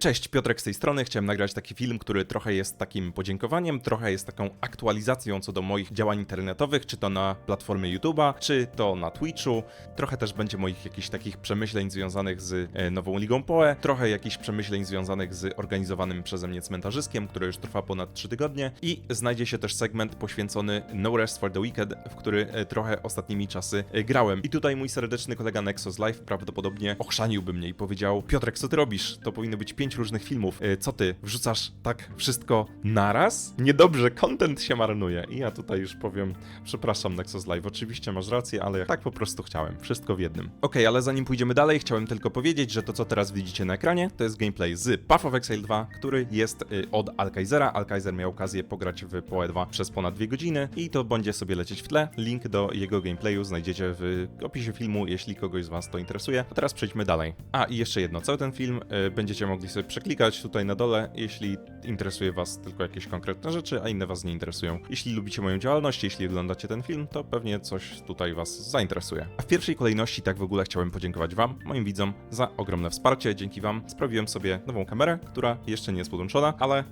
Cześć, Piotrek z tej strony. Chciałem nagrać taki film, który trochę jest takim podziękowaniem, trochę jest taką aktualizacją co do moich działań internetowych, czy to na platformie YouTube'a, czy to na Twitchu. Trochę też będzie moich jakichś takich przemyśleń związanych z e, nową ligą PoE, trochę jakichś przemyśleń związanych z organizowanym przeze mnie cmentarzyskiem, które już trwa ponad 3 tygodnie i znajdzie się też segment poświęcony No Rest for the Wicked, w który e, trochę ostatnimi czasy e, grałem. I tutaj mój serdeczny kolega Nexus Live prawdopodobnie ochrzaniłby mnie i powiedział: Piotrek, co ty robisz? To powinno być pięć różnych filmów. E, Co ty, wrzucasz tak wszystko naraz? Niedobrze, content się marnuje. I ja tutaj już powiem, przepraszam Nexus Live, oczywiście masz rację, ale tak po prostu chciałem. Wszystko w jednym. Okej, ale zanim pójdziemy dalej, chciałem tylko powiedzieć, że to co teraz widzicie na ekranie, to jest gameplay z Path of Exile 2, który jest y, od Alkaizera. Alkaizer miał okazję pograć w PoE 2 przez ponad dwie godziny i to będzie sobie lecieć w tle. Link do jego gameplayu znajdziecie w opisie filmu, jeśli kogoś z was to interesuje. A teraz przejdźmy dalej. A i jeszcze jedno, cały ten film y, będziecie mogli sobie przeklikać tutaj na dole, jeśli interesuje was tylko jakieś konkretne rzeczy, a inne was nie interesują. Jeśli lubicie moją działalność, jeśli oglądacie ten film, to pewnie coś tutaj was zainteresuje. A w pierwszej kolejności tak w ogóle chciałem podziękować wam, moim widzom, za ogromne wsparcie. Dzięki wam sprawiłem sobie nową kamerę, która jeszcze nie jest podłączona, ale e,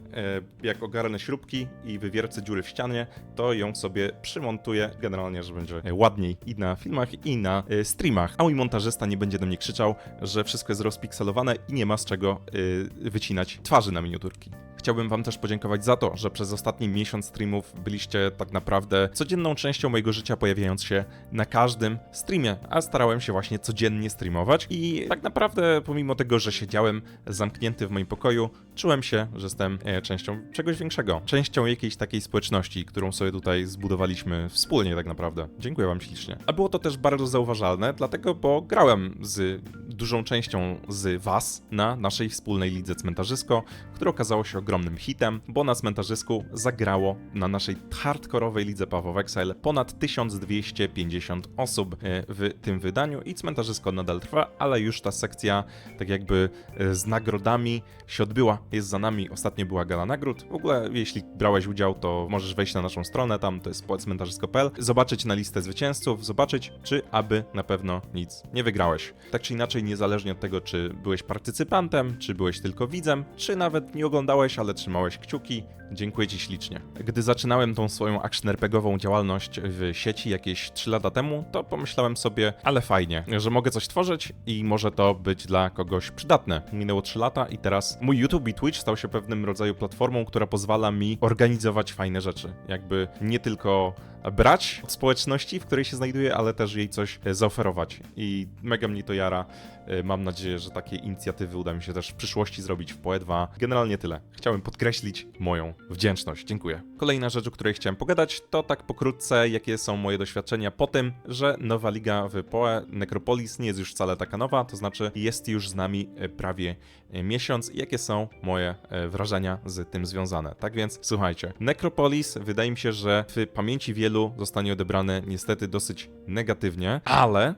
jak ogarnę śrubki i wywiercę dziury w ścianie, to ją sobie przymontuję generalnie, że będzie ładniej i na filmach, i na e, streamach. A mój montażysta nie będzie do mnie krzyczał, że wszystko jest rozpikselowane i nie ma z czego e, wycinać twarzy na miniaturki. Chciałbym Wam też podziękować za to, że przez ostatni miesiąc streamów byliście tak naprawdę codzienną częścią mojego życia, pojawiając się na każdym streamie, a starałem się właśnie codziennie streamować i tak naprawdę, pomimo tego, że siedziałem zamknięty w moim pokoju, czułem się, że jestem e, częścią czegoś większego, częścią jakiejś takiej społeczności, którą sobie tutaj zbudowaliśmy wspólnie tak naprawdę. Dziękuję Wam ślicznie. A było to też bardzo zauważalne, dlatego, bo grałem z dużą częścią z Was na naszej wspólnej lidze Cmentarzysko, które okazało się ogromnym hitem, bo na Cmentarzysku zagrało na naszej hardkorowej lidze Path of Exile ponad 1250 osób e, w tym wydaniu i Cmentarzysko nadal trwa, ale już ta sekcja tak jakby e, z nagrodami się odbyła, jest za nami, ostatnio była gala nagród. W ogóle jeśli brałeś udział, to możesz wejść na naszą stronę, tam to jest cmentarzysko.pl, zobaczyć na listę zwycięzców, zobaczyć czy aby na pewno nic nie wygrałeś. Tak czy inaczej, niezależnie od tego, czy byłeś partycypantem, czy byłeś tylko widzem, czy nawet nie oglądałeś, ale trzymałeś kciuki, dziękuję Ci ślicznie. Gdy zaczynałem tą swoją action RPGową działalność w sieci jakieś 3 lata temu, to pomyślałem sobie, ale fajnie, że mogę coś tworzyć i może to być dla kogoś przydatne. Minęło 3 lata i teraz mój YouTube i Twitch stał się pewnym rodzaju platformą, która pozwala mi organizować fajne rzeczy. Jakby nie tylko brać od społeczności, w której się znajduję, ale też jej coś zaoferować. I mega mnie to jara. E, Mam nadzieję, że takie inicjatywy uda mi się też w przyszłości zrobić w PoE 2. Generalnie tyle. Chciałem podkreślić moją wdzięczność. Dziękuję. Kolejna rzecz, o której chciałem pogadać, to tak pokrótce, jakie są moje doświadczenia po tym, że nowa liga w PoE Necropolis nie jest już wcale taka nowa, to znaczy jest już z nami e, prawie e, miesiąc. Jakie są moje wrażenia z tym związane? Tak więc słuchajcie, Necropolis wydaje mi się, że w pamięci wielu zostanie odebrane niestety dosyć negatywnie, ale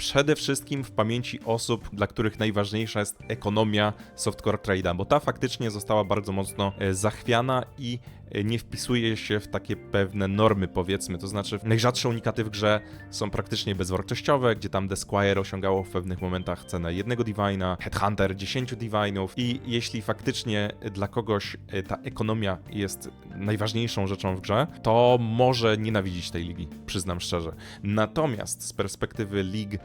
przede wszystkim w pamięci osób, dla których najważniejsza jest ekonomia softcore trade'a, bo ta faktycznie została bardzo mocno e, zachwiana i nie wpisuje się w takie pewne normy, powiedzmy. To znaczy, najrzadsze unikaty w grze są praktycznie bezwartościowe, gdzie tam The Squire osiągało w pewnych momentach cenę jednego Divina, Headhunter 10 Divinów. I jeśli faktycznie dla kogoś e, ta ekonomia jest najważniejszą rzeczą w grze, to może nienawidzić tej ligi, przyznam szczerze. Natomiast z perspektywy lig e,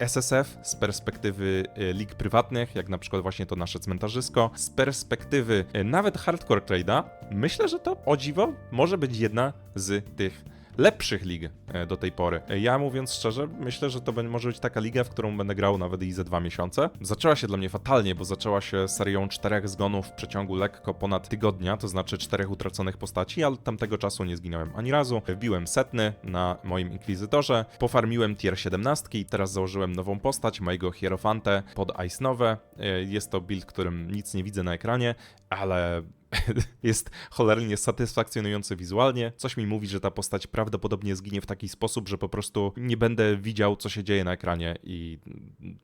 SSF, z perspektywy e, lig prywatnych, jak na przykład właśnie to nasze cmentarzysko, z perspektywy nawet hardcore trade'a, myślę, że to o dziwo może być jedna z tych lepszych lig e, do tej pory. Ja mówiąc szczerze, myślę, że to będzie może być taka liga, w którą będę grał nawet i ze dwa miesiące. Zaczęła się dla mnie fatalnie, bo zaczęła się serią czterech zgonów w przeciągu lekko ponad tygodnia, to znaczy czterech utraconych postaci, ale tamtego czasu nie zginąłem ani razu. Wbiłem setny na moim Inkwizytorze, pofarmiłem tier 17 i teraz założyłem nową postać, mojego Hierofantę pod Ice Nowe. E, Jest to build, którym nic nie widzę na ekranie, ale jest cholernie satysfakcjonujący wizualnie. Coś mi mówi, że ta postać prawdopodobnie zginie w taki sposób, że po prostu nie będę widział, co się dzieje na ekranie i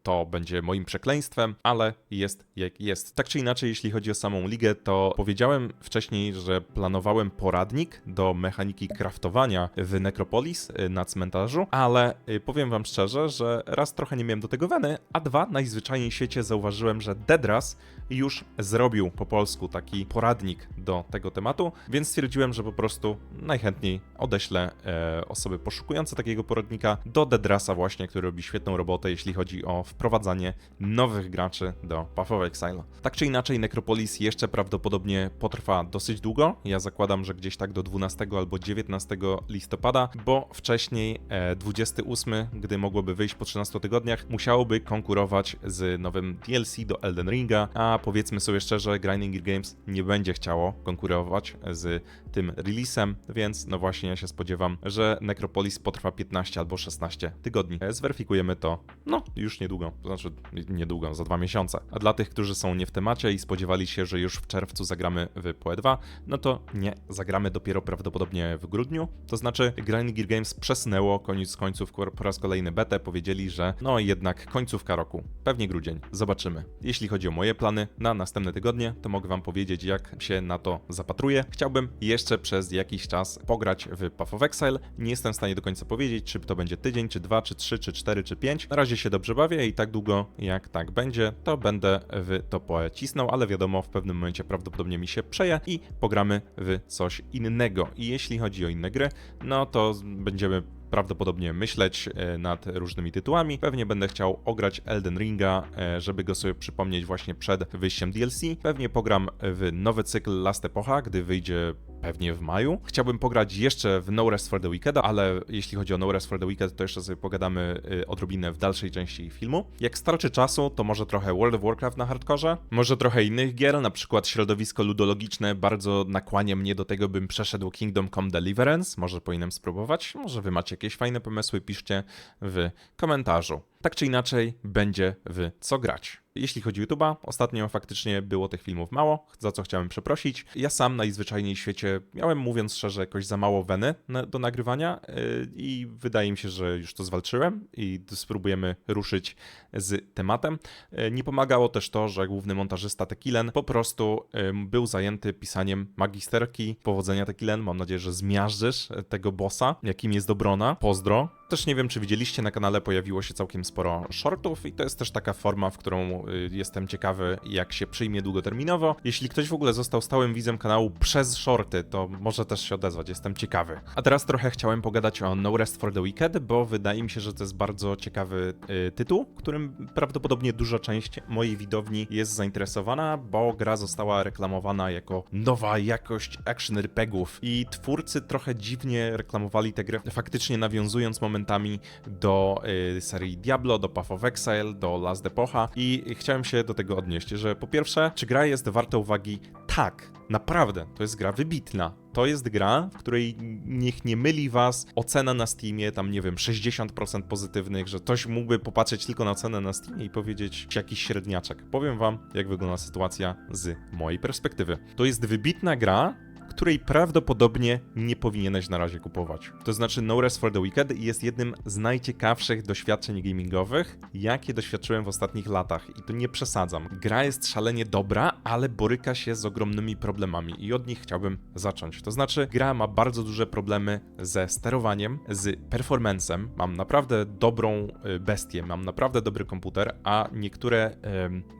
to będzie moim przekleństwem, ale jest jak jest. Tak czy inaczej, jeśli chodzi o samą ligę, to powiedziałem wcześniej, że planowałem poradnik do mechaniki craftowania w Necropolis y, na cmentarzu, ale y, powiem wam szczerze, że raz trochę nie miałem do tego weny, a dwa najzwyczajniej w świecie zauważyłem, że Dedras już zrobił po polsku taki poradnik do tego tematu, więc stwierdziłem, że po prostu najchętniej odeślę e, osoby poszukujące takiego poradnika do Dedrasa właśnie, który robi świetną robotę, jeśli chodzi o wprowadzanie nowych graczy do Path of Exile. Tak czy inaczej, Necropolis jeszcze prawdopodobnie potrwa dosyć długo. Ja zakładam, że gdzieś tak do 12 albo 19 listopada, bo wcześniej e, 28, gdy mogłoby wyjść po 13 tygodniach, musiałoby konkurować z nowym DLC do Elden Ringa, a powiedzmy sobie szczerze, Grinding Gear Games nie będzie chciało konkurować z tym releasem, więc no właśnie ja się spodziewam, że Necropolis potrwa 15 albo 16 tygodni. E, Zweryfikujemy to, no, już niedługo, znaczy niedługo, za dwa miesiące. A dla tych, którzy są nie w temacie i spodziewali się, że już w czerwcu zagramy w PoE 2, no to nie, zagramy dopiero prawdopodobnie w grudniu, to znaczy Grinding Gear Games przesunęło koniec końców po raz kolejny betę, powiedzieli, że no jednak końcówka roku, pewnie grudzień, zobaczymy. Jeśli chodzi o moje plany na następne tygodnie, to mogę wam powiedzieć, jak się na to zapatruję. Chciałbym jeszcze przez jakiś czas pograć w Path of Exile. Nie jestem w stanie do końca powiedzieć, czy to będzie tydzień, czy dwa, czy trzy, czy cztery, czy pięć. Na razie się dobrze bawię i tak długo jak tak będzie, to będę w to cisnął, ale wiadomo, w pewnym momencie prawdopodobnie mi się przeje i pogramy w coś innego. I jeśli chodzi o inne gry, no to będziemy prawdopodobnie myśleć e, nad różnymi tytułami. Pewnie będę chciał ograć Elden Ringa, e, żeby go sobie przypomnieć właśnie przed wyjściem DLC. Pewnie pogram w nowy cykl Last Epocha, gdy wyjdzie pewnie w maju. Chciałbym pograć jeszcze w No Rest for the Wicked, ale jeśli chodzi o No Rest for the Wicked, to jeszcze sobie pogadamy y, odrobinę w dalszej części filmu. Jak starczy czasu, to może trochę World of Warcraft na hardkorze, może trochę innych gier, na przykład środowisko ludologiczne bardzo nakłania mnie do tego, bym przeszedł Kingdom Come Deliverance, może powinienem spróbować, może wy macie jakieś fajne pomysły, piszcie w komentarzu. Tak czy inaczej, będzie w co grać. Jeśli chodzi o YouTube'a, ostatnio faktycznie było tych filmów mało, za co chciałem przeprosić. Ja sam najzwyczajniej w świecie miałem, mówiąc szczerze, jakoś za mało weny do nagrywania yy, i wydaje mi się, że już to zwalczyłem i spróbujemy ruszyć z tematem. Yy, nie pomagało też to, że główny montażysta Tekilen po prostu był zajęty pisaniem magisterki. Powodzenia Tekilen, mam nadzieję, że zmiażdżysz tego bossa, jakim jest Dobrona. Pozdro. Też nie wiem, czy widzieliście, na kanale pojawiło się całkiem sporo shortów i to jest też taka forma, w którą y, jestem ciekawy, jak się przyjmie długoterminowo. Jeśli ktoś w ogóle został stałym widzem kanału przez shorty, to może też się odezwać, jestem ciekawy. A teraz trochę chciałem pogadać o No Rest for the Wicked, bo wydaje mi się, że to jest bardzo ciekawy y, tytuł, którym prawdopodobnie duża część mojej widowni jest zainteresowana, bo gra została reklamowana jako nowa jakość action RPGów i twórcy trochę dziwnie reklamowali tę grę, faktycznie nawiązując momentami do y, serii Diablo, do Path of Exile, do Last Epocha i chciałem się do tego odnieść, że po pierwsze, czy gra jest warta uwagi? Tak, naprawdę, to jest gra wybitna. To jest gra, w której niech nie myli was ocena na Steamie, tam nie wiem, 60% pozytywnych, że ktoś mógłby popatrzeć tylko na ocenę na Steamie i powiedzieć jakiś średniaczek. Powiem wam, jak wygląda sytuacja z mojej perspektywy. To jest wybitna gra, której prawdopodobnie nie powinieneś na razie kupować. To znaczy No Rest for the Wicked jest jednym z najciekawszych doświadczeń gamingowych, jakie doświadczyłem w ostatnich latach i to nie przesadzam. Gra jest szalenie dobra, ale boryka się z ogromnymi problemami i od nich chciałbym zacząć. To znaczy gra ma bardzo duże problemy ze sterowaniem, z performancem. Mam naprawdę dobrą y, bestię, mam naprawdę dobry komputer, a niektóre,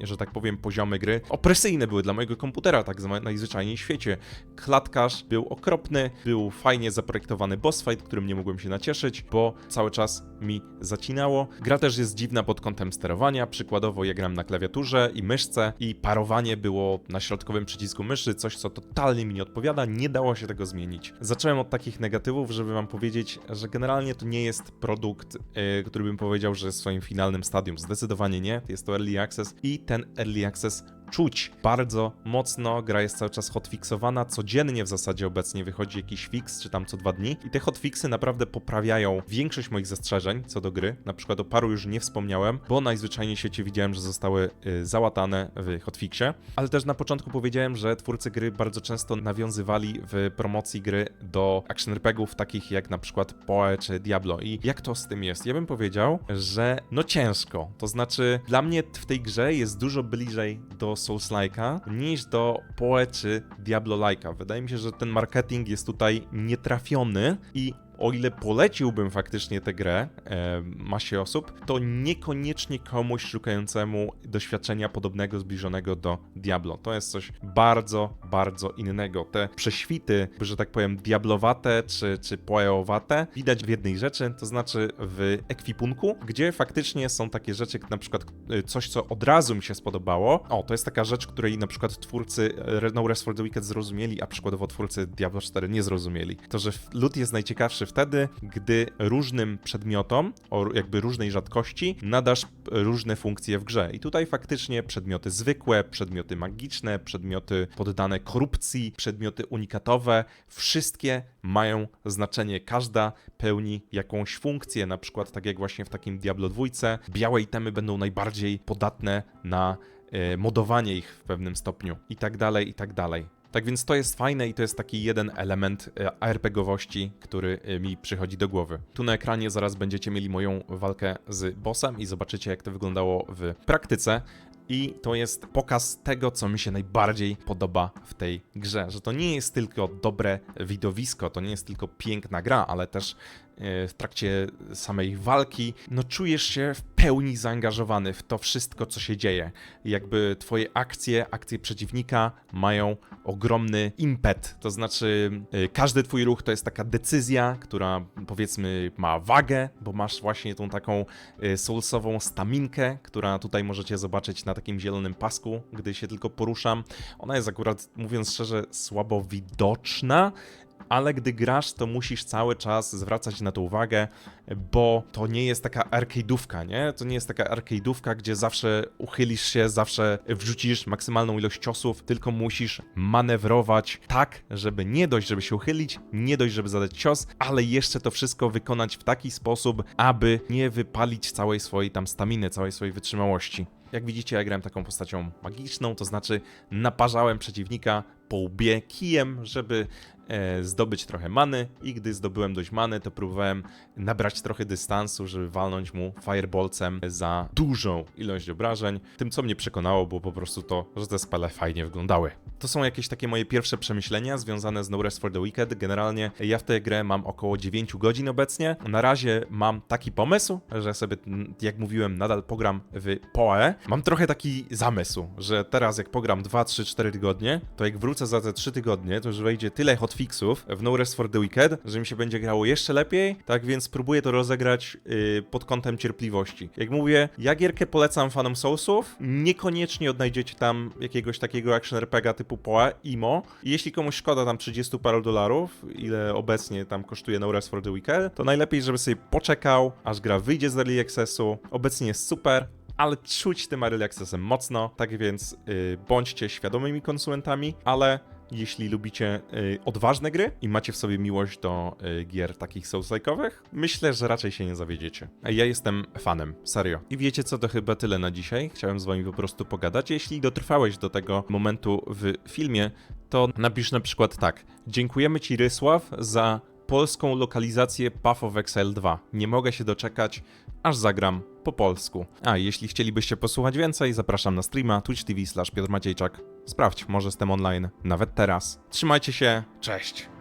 że tak powiem, poziomy gry opresyjne były dla mojego komputera, tak najzwyczajniej w świecie. Klatkarz był okropny, był fajnie zaprojektowany boss fight, którym nie mogłem się nacieszyć, bo cały czas mi zacinało. Gra też jest dziwna pod kątem sterowania, przykładowo ja gram na klawiaturze i myszce i parowanie było na środkowym przycisku myszy, coś co totalnie mi nie odpowiada, nie dało się tego zmienić. Zacząłem od takich negatywów, żeby wam powiedzieć, że generalnie to nie jest produkt, yy, który bym powiedział, że jest w swoim finalnym stadium. Zdecydowanie nie, jest to early access i ten early access czuć bardzo mocno. Gra jest cały czas hotfixowana, codziennie w zasadzie obecnie wychodzi jakiś fix, czy tam co dwa dni. I te hotfixy naprawdę poprawiają większość moich zastrzeżeń co do gry. Na przykład o paru już nie wspomniałem, bo najzwyczajniej w świecie widziałem, że zostały y, załatane w hotfixie. Ale też na początku powiedziałem, że twórcy gry bardzo często nawiązywali w promocji gry do action RPGów takich jak na przykład Poe czy Diablo. I jak to z tym jest? Ja bym powiedział, że no ciężko. To znaczy, dla mnie w tej grze jest dużo bliżej do Souls-like'a niż do Poe czy Diablo-like'a. Wydaje mi się, że ten marketing jest tutaj nietrafiony i o ile poleciłbym faktycznie tę grę e, masie osób, to niekoniecznie komuś szukającemu doświadczenia podobnego, zbliżonego do Diablo. To jest coś bardzo, bardzo innego. Te prześwity, że tak powiem, diablowate czy, czy poeowate widać w jednej rzeczy, to znaczy w ekwipunku, gdzie faktycznie są takie rzeczy, na przykład e, coś, co od razu mi się spodobało. O, to jest taka rzecz, której na przykład twórcy e, No Rest for the Wicked zrozumieli, a przykładowo twórcy Diablo 4 nie zrozumieli. To, że lód jest najciekawszy wtedy, gdy różnym przedmiotom, o jakby różnej rzadkości, nadasz różne funkcje w grze. I tutaj faktycznie przedmioty zwykłe, przedmioty magiczne, przedmioty poddane korupcji, przedmioty unikatowe, wszystkie mają znaczenie. Każda pełni jakąś funkcję, na przykład tak jak właśnie w takim Diablo 2, białe itemy będą najbardziej podatne na e, modowanie ich w pewnym stopniu i tak dalej, i tak dalej. Tak więc to jest fajne i to jest taki jeden element e, ARPGowości, który e, mi przychodzi do głowy. Tu na ekranie zaraz będziecie mieli moją walkę z bossem i zobaczycie jak to wyglądało w praktyce. I to jest pokaz tego, co mi się najbardziej podoba w tej grze. Że to nie jest tylko dobre widowisko, to nie jest tylko piękna gra, ale też w trakcie samej walki, no czujesz się w pełni zaangażowany w to wszystko, co się dzieje. Jakby twoje akcje, akcje przeciwnika mają ogromny impet. To znaczy, e, każdy twój ruch to jest taka decyzja, która powiedzmy ma wagę, bo masz właśnie tą taką e, soulsową staminkę, która tutaj możecie zobaczyć na takim zielonym pasku, gdy się tylko poruszam. Ona jest akurat, mówiąc szczerze, słabo widoczna, ale gdy grasz, to musisz cały czas zwracać na to uwagę, bo to nie jest taka arcade'ówka, nie? To nie jest taka arcade'ówka, gdzie zawsze uchylisz się, zawsze wrzucisz maksymalną ilość ciosów, tylko musisz manewrować tak, żeby nie dość, żeby się uchylić, nie dość, żeby zadać cios, ale jeszcze to wszystko wykonać w taki sposób, aby nie wypalić całej swojej tam staminy, całej swojej wytrzymałości. Jak widzicie, ja grałem taką postacią magiczną, to znaczy naparzałem przeciwnika po łbie kijem, żeby e, zdobyć trochę many i gdy zdobyłem dość many, to próbowałem nabrać trochę dystansu, żeby walnąć mu fireballcem za dużą ilość obrażeń. Tym, co mnie przekonało, było po prostu to, że te spele fajnie wyglądały. To są jakieś takie moje pierwsze przemyślenia związane z No Rest for the Wicked. Generalnie ja w tę grę mam około 9 godzin obecnie. Na razie mam taki pomysł, że sobie, jak mówiłem, nadal pogram w PoE. Mam trochę taki zamysł, że teraz jak pogram 2, 3, 4 tygodnie, to jak wrócę za te 3 tygodnie, to już wejdzie tyle hotfixów w No Rest for the Wicked, że mi się będzie grało jeszcze lepiej. Tak więc próbuję to rozegrać yy, pod kątem cierpliwości. Jak mówię, ja gierkę polecam fanom Soulsów. Niekoniecznie odnajdziecie tam jakiegoś takiego action RPGa typu PoE, IMO. Jeśli komuś szkoda tam 30 paru dolarów, ile obecnie tam kosztuje No Rest for the Wicked, to najlepiej, żeby sobie poczekał, aż gra wyjdzie z Early Accessu. Obecnie jest super, ale czuć tym accessem mocno, tak więc yy, bądźcie świadomymi konsumentami, ale jeśli lubicie y, odważne gry i macie w sobie miłość do y, gier takich souls-like'owych, myślę, że raczej się nie zawiedziecie. Ja jestem fanem, serio. I wiecie co, to chyba tyle na dzisiaj. Chciałem z wami po prostu pogadać. Jeśli dotrwałeś do tego momentu w filmie, to napisz na przykład tak. Dziękujemy ci Rysław za polską lokalizację Path of Exile 2. Nie mogę się doczekać, aż zagram po polsku. A jeśli chcielibyście posłuchać więcej, zapraszam na streama twitch.tv slash. Sprawdź, może jestem online nawet teraz. Trzymajcie się, cześć!